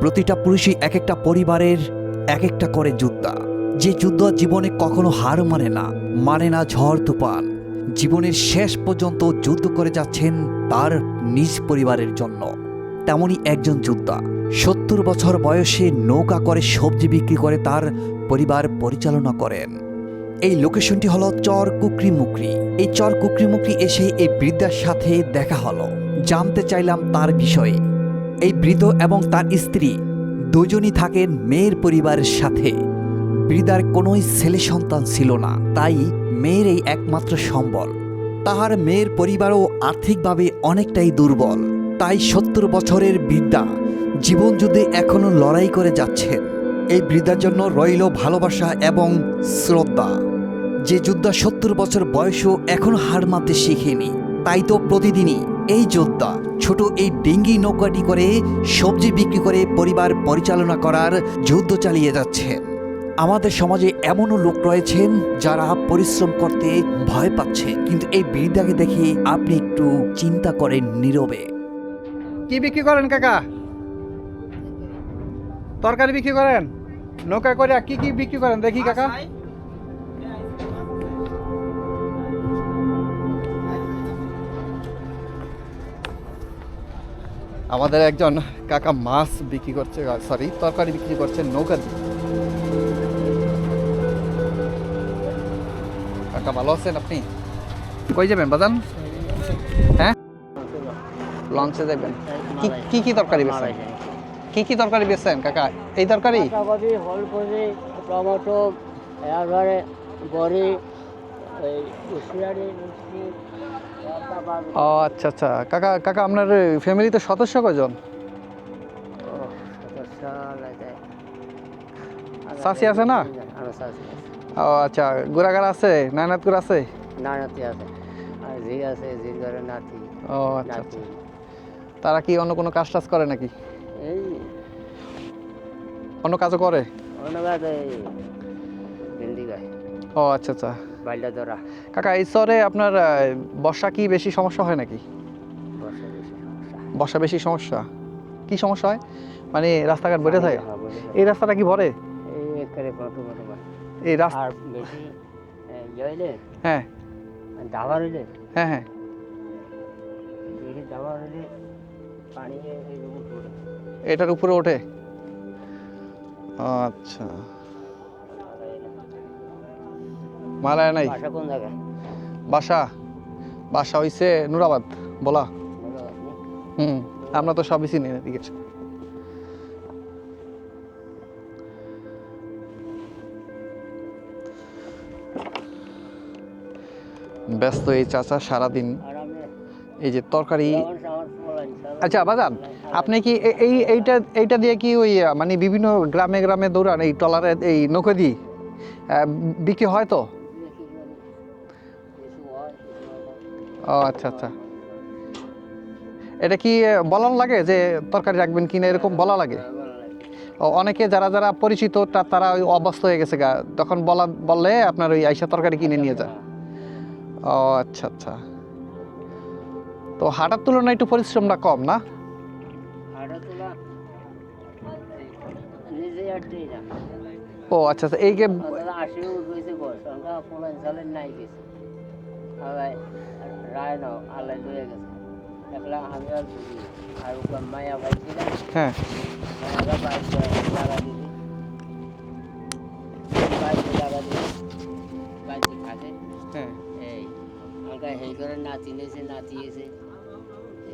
প্রতিটা পুরুষই এক একটা পরিবারের এক একটা করে যোদ্ধা। যে যুদ্ধ জীবনে কখনো হার মানে না মানে না ঝড় তুফান। জীবনের শেষ পর্যন্ত যুদ্ধ করে যাচ্ছেন তার নিজ পরিবারের জন্য। তেমনই একজন যোদ্ধা, সত্তর বছর বয়সে নৌকা করে সবজি বিক্রি করে তার পরিবার পরিচালনা করেন। এই লোকেশনটি হলো চর কুকরি মুকরি এই চর কুকরি মুকরি এসে এই বৃদ্ধার সাথে দেখা হলো। জানতে চাইলাম তার বিষয়ে। এই বৃদ্ধ এবং তার স্ত্রী দুজনই থাকেন মেয়ের পরিবারের সাথে। বৃদ্ধার কোনোই ছেলে সন্তান ছিল না, তাই মেয়ের এই একমাত্র সম্বল। তাহার মেয়ের পরিবারও আর্থিকভাবে অনেকটাই দুর্বল। তাই সত্তর বছরের বৃদ্ধা জীবনযুদ্ধে এখনও লড়াই করে যাচ্ছেন। এই বৃদ্ধার জন্য রইল ভালোবাসা এবং শ্রদ্ধা। যে যোদ্ধা সত্তর বছর বয়সও এখনও হার মানতে শিখেনি, তাই তো প্রতিদিনই এই যোদ্ধা ছোট এই ডিঙ্গি নৌকাটি করে সবজি বিক্রি করে পরিবার পরিচালনা করার যুদ্ধ চালিয়ে যাচ্ছেন। আমাদের সমাজে এমনও লোক রয়েছেন যারা পরিশ্রম করতে ভয় পাচ্ছে। কিন্তু এই বৃদ্ধাকে দেখে আপনি একটু চিন্তা করেন নীরবে। কি বিক্রি করেন কাকা? তরকারি বিক্রি করেন? নৌকা করে কি কি বিক্রি করেন? দেখি কাকা। আমাদের একজন কাকা মাছ বিক্রি করছে সরি তরকারি বিক্রি করছে নৌকা দিয়ে। কাকা ভালো আছেন আপনি? কই যাবেন, বাজান? হ্যাঁ? লঞ্চে যাবেন। কি কি তরকারি বেচেন কি কি তরকারি বেচেন কাকা? এই তরকারি? টমেটো, এরপরে বড়ি ও আচ্ছা আচ্ছা। কাকা কাকা আপনার ফ্যামিলিতে সদস্য কজন শাশি আছে না? ও আচ্ছা। গোড়াগার আছে? নায়নাতপুর আছে? নানাতি আছে। আর ঝি আছে ঝির ঘরে নাতি। ও আচ্ছা আচ্ছা। তারা কি অন্য কোনো কাজ টাজ করে নাকি? এই। অন্য কাজও করে? অনুবাদ এই ও আচ্ছা আচ্ছা। বাইলটা ধরা। কাকা এই শহরে আপনার বর্ষা কি বেশি সমস্যা হয় নাকি? বর্ষা বেশি সমস্যা। কি সমস্যা হয়? মানে রাস্তাঘাট থাকে? হ্যাঁ, থাকে। এই রাস্তাটা কি ভরে? এই রাস্তা ইয়ে হ্যাঁ। হ্যাঁ হ্যাঁ। পড়ে এটার উপরে ওঠে? আচ্ছা। মালায় নাই? বাসা কোন জায়গায়? বাসা। বাসা হইছে নুরাবাদ বলা। হুম আমরা তো সবই চিনি এদিকে। ব্যস্ত এই চাচা সারাদিন। এই যে তরকারি আচ্ছা বাজান আপনি কি এই এইটা এইটা দিয়ে কি ওই মানে বিভিন্ন গ্রামে গ্রামে দৌড়ান এই টলারে এই নৌকো দিয়ে? বিক্রি হয় তো? ও আচ্ছা আচ্ছা। এটা কি বলার লাগে যে তরকারি রাখবেন কিনা এরকম বলা লাগে? অনেকে যারা যারা পরিচিত তারা ওই অবস্থ হয়ে গেছে গা। তখন বলা বললে আপনার ওই আইসা তরকারি কিনে নিয়ে যায় ও আচ্ছা আচ্ছা। তো হাঁটার তুলনায় একটু পরিশ্রমটা কম না? ও আচ্ছা আচ্ছা এই যে আলাই রায় নাও আল্লাহ লয়ে গেছে। একলা আমি আর বুঝি আর ওকে মায়া বাইছি না হ্যাঁ। মায়ারা বাইছে লাগা দিদি বাইছে লাগা দিদি বাইছে খাতে হ্যাঁ। এই আমাকে সেই করে নাতি নিয়েছে নাতি এসে।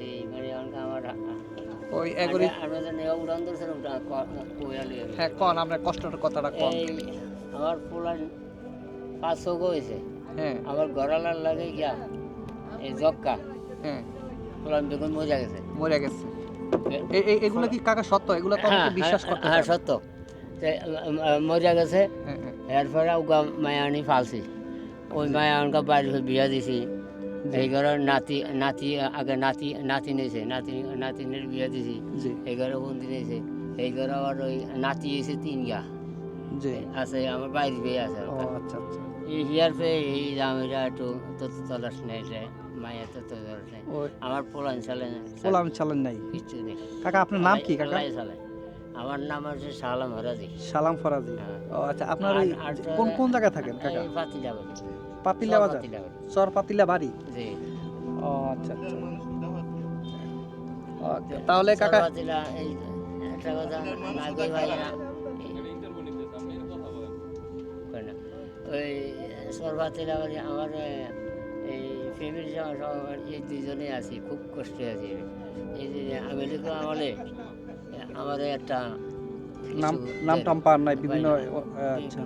এই মানে আমাকে আমার ওই এগুলি আমরা যেন উড়ান ধরছে কোয়ালি হ্যাঁ কন আপনার কষ্টের কথাটা কন। আমার পোলার পাঁচশো হয়েছে। হ্যাঁ আমার গড়ালার লাগে গিয়া এই জক্কা। হ্যাঁ। পোলার বেগুন মজা গেছে। মরে গেছে। এই- এই- এগুলো কি কাকা সত্য? এগুলো তো অনেকে বিশ্বাস করতে হ্যাঁ সত্য। তে, মজা গেছে। হ্যাঁ হ্যাঁ। এরপরে ওগা মায়া আনি ফালছি। ওই মায়া আনকা বাড়ি হয়ে বিয়া দিছি। এই ঘরে নাতি নাতি আগে নাতি নাতি নিয়েছে। নাতি নাতিনের বিয়া দিছি। এই ঘরে বন্দি নিয়েছে এই ঘরে আবার ওই নাতি এসে তিন গা। আছে আমার বাইরে বিয়ে আছে। ও আচ্ছা আচ্ছা। এই হিয়ার এই দামিরা একটু তত তলাশ নেই রে মায়া তো তলাশ নেই আমার পোলান চালে পোলাম চালান নাই। কিচ্ছু নেই। কাকা আপনার নাম কি কাকা? চালে আমার নাম হচ্ছে শাহলাম হরাজি সালাম ফরাজি। ও আচ্ছা আপনার ওই আর- আর- কোন কোন জায়গায় থাকেন কাকা? পাতিলা বাজার। চর পাতিলা বাড়ি? জি। ও আচ্ছা আচ্ছা। তাহলে কাকা পাতিলা এই একটা কথা নাগই ভাই ওই বাড়ি আমার এই ফ্যামিলি এই দুজনে আছি খুব কষ্টে আছি। এই যে আমেরিকা আমলে আমার একটা নাম নাম। টাম পান নাই বিভিন্ন আচ্ছা।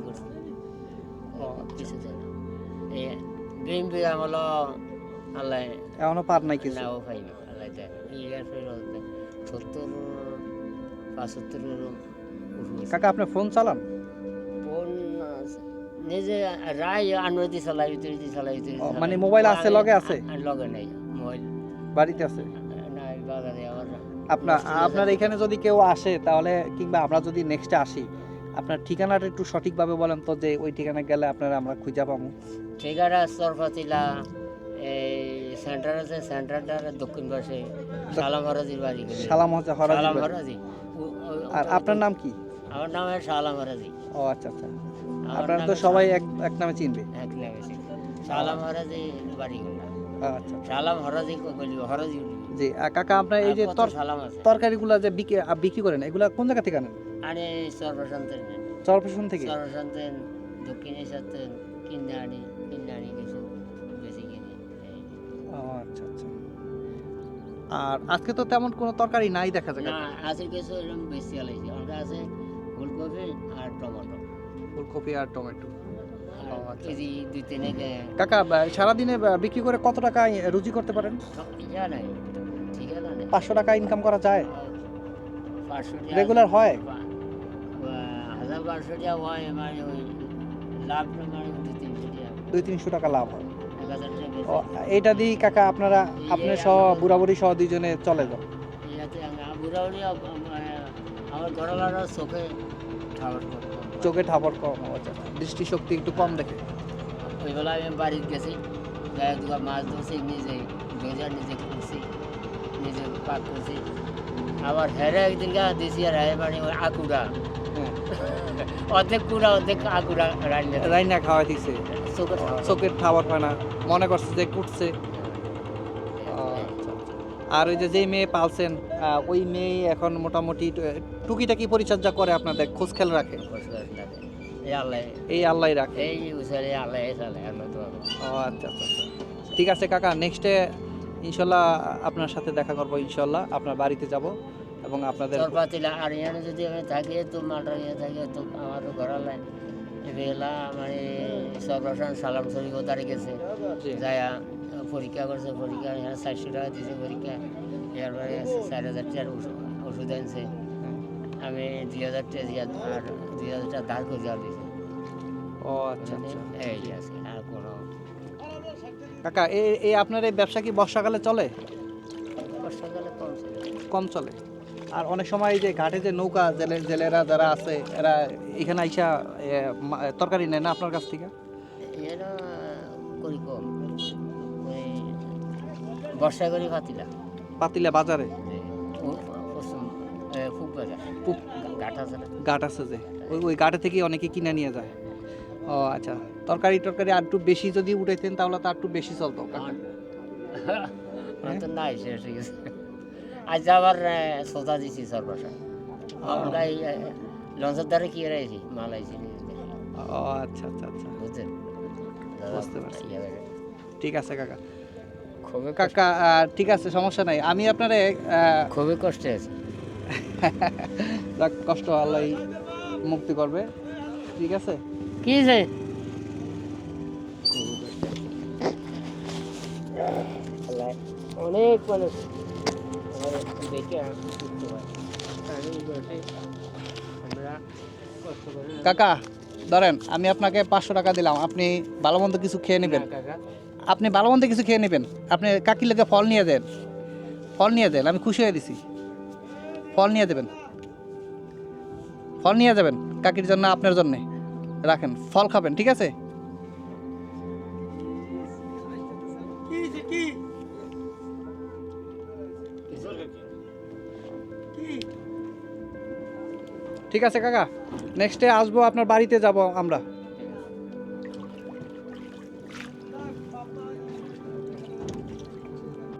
কিছু এই বিএমপি আমলো আল্লাহ এখনও পার নাই কিছু? নাও পাই আল্লাহ দেয়। সত্তর পঁচাত্তরের উপরে কাকা আপনি ফোন চালান? নিজে রায় আনবতি চালাই তুই চালাই তুই মানে মোবাইল আছে, লগে আছে? লগে নাই মোবাইল বাড়িতে আছে? নাই বাজারে আমার আপনার আপনার এখানে যদি কেউ আসে তাহলে কিংবা আমরা যদি নেক্সটে আসি আপনার ঠিকানাটা একটু সঠিকভাবে বলেন তো যে ওই ঠিকানা গেলে আপনারা আমরা খুঁজে পাবো। ঠিকানা সরফাতিলা এই সেন্টার আছে সেন্টারটার দক্ষিণ পাশে সালাম হরাজির বাড়ি। সালাম হচ্ছে হরাজি সালাম হরাজি আর আপনার নাম কি? আমার নাম সালাম হরাজি ও আচ্ছা আচ্ছা। আপনারা তো সবাই এক এক নামে চিনবে। এক লেগেছে সালাম হরাজি বাড়ি আচ্ছা। সালাম হরাজি বলব হরাজি জি কাকা আপনার এই যে তরকারিগুলো যে বিক্রি বিক্রি করেন এগুলা কোন জায়গা থেকে আনেন? আরে সর্বশান্তের চরপেশন থেকে? সর্বশান্তের দক্ষিণে সাথেন কিনে আনি কিনে আনি কিছু বেশি কিনি। আচ্ছা আচ্ছা। আর আজকে তো তেমন কোনো তরকারি নাই দেখা যায় না আছে কিছু এরকম বেশি আলাইছে আমরা আছে ফুলকপি আর টমেটো। ফুলকপি আর টমেটো। কেজি দুই তিনে কাকা সারাদিনে বিক্রি করে কত টাকা রুজি করতে পারেন? পাঁচশো টাকা ইনকাম করা যায়। রেগুলার হয়? বা- বা- হাজার বারোশো টাকা হয় মানে ওই লাভ মানে দুই তিনশো টাকা দুই তিনশো টাকা লাভ হয়। এইটা দিয়ে কাকা আপনারা আপনি সহ বুড়াবুড়ি সহ দুইজনে চলে যান। বুড়াবুড়ি আমার ঘরওয়ালারা চোখে খাবার করতো চোখে ঠাপড় কম আচ্ছা। দৃষ্টিশক্তি একটু কম দেখে। ওই বেলা আমি বাড়িতে গেছি গায়ে দুয়া মাছ ধরছি নিজে ভেজা নিজে করছি নিজে পাক করছি। আবার হেরে একদিন গা দিছি আর হেরে মানে আকুড়া। হ্যাঁ। অর্ধেক কুড়া অর্ধেক আকুড়া রান্না। রাইনা খাওয়া দিছে। চোখের ঠাপড় হয় না। মনে করছে যে কুটছে। ও, আচ্ছা, আচ্ছা। আর ওই যে যে মেয়ে পালছেন ওই মেয়ে এখন মোটামুটি টুকিটাকি পরিচর্যা করে আপনাদের খোঁজ খেয়াল রাখে? এই আল্লাহ। এই আল্লাহ রাখে। এই উসারে আল্লাহ চালে ও আচ্ছা আচ্ছা আচ্ছা। ঠিক আছে কাকা নেক্সটে ইনশাল্লাহ আপনার সাথে দেখা করব ইনশাল্লাহ। আপনার বাড়িতে যাব এবং আপনাদের আর যদি আমি থাকি তো মালটা ইয়ে থাকে তো আমার মানে সর্বসান সালাম শরীফ গেছে। যায়া পরীক্ষা করছে পরীক্ষা এখানে চারশো টাকা দিয়েছে পরীক্ষা। এরপরে চার হাজার টাকার ওষুধ আনছে। আমি দুই হাজার দুই হাজার টাকা ধার করে দেওয়া দিয়েছে ও আচ্ছা আচ্ছা। এই আছে আর কোনো কাকা এই এই আপনার এই ব্যবসা কি বর্ষাকালে চলে? বর্ষাকালে কম ছিল কম চলে। আর অনেক সময় এই যে ঘাটে যে নৌকা জেলে জেলেরা যারা আছে এরা এখানে আইসা তরকারি নেয় না আপনার কাছ থেকে? এরা করি কম। বর্ষা করি পাতিলা। পাতিলা বাজারে? ঘাট আছে যে। ওই ওই ঘাটে থেকে অনেকে কিনে নিয়ে যায়। ও আচ্ছা। তরকারি টরকারি আর একটু বেশি যদি উঠাইতেন তাহলে তো আর একটু বেশি চলতো। কাকা। নাই শেষ হয়ে গেছে। আজ আবার সোজা দিছি সর্বসা আমরা এই লঞ্চের দ্বারা কি রাইছি মাল আইছি ও আচ্ছা আচ্ছা আচ্ছা। বুঝছেন? বুঝতে পারছি। ঠিক আছে কাকা। খুবই কাকা ঠিক আছে সমস্যা নাই। আমি আপনারে খুবই কষ্টে আছি। যাক, কষ্ট আল্লাহ মুক্তি করবে। ঠিক আছে? কি যে? অনেক মানুষ কাকা ধরেন আমি আপনাকে পাঁচশো টাকা দিলাম আপনি ভালো মন্দ কিছু খেয়ে নেবেন। কাকা। আপনি ভালো মন্দ কিছু খেয়ে নেবেন। আপনি কাকির ফল নিয়ে দেন। ফল নিয়ে দেন আমি খুশি হয়ে দিছি। ফল নিয়ে দেবেন ফল নিয়ে যাবেন কাকির জন্য আপনার জন্য। রাখেন ফল খাবেন ঠিক আছে? ঠিক আছে কাকা নেক্সটে আসব আপনার বাড়িতে যাব আমরা।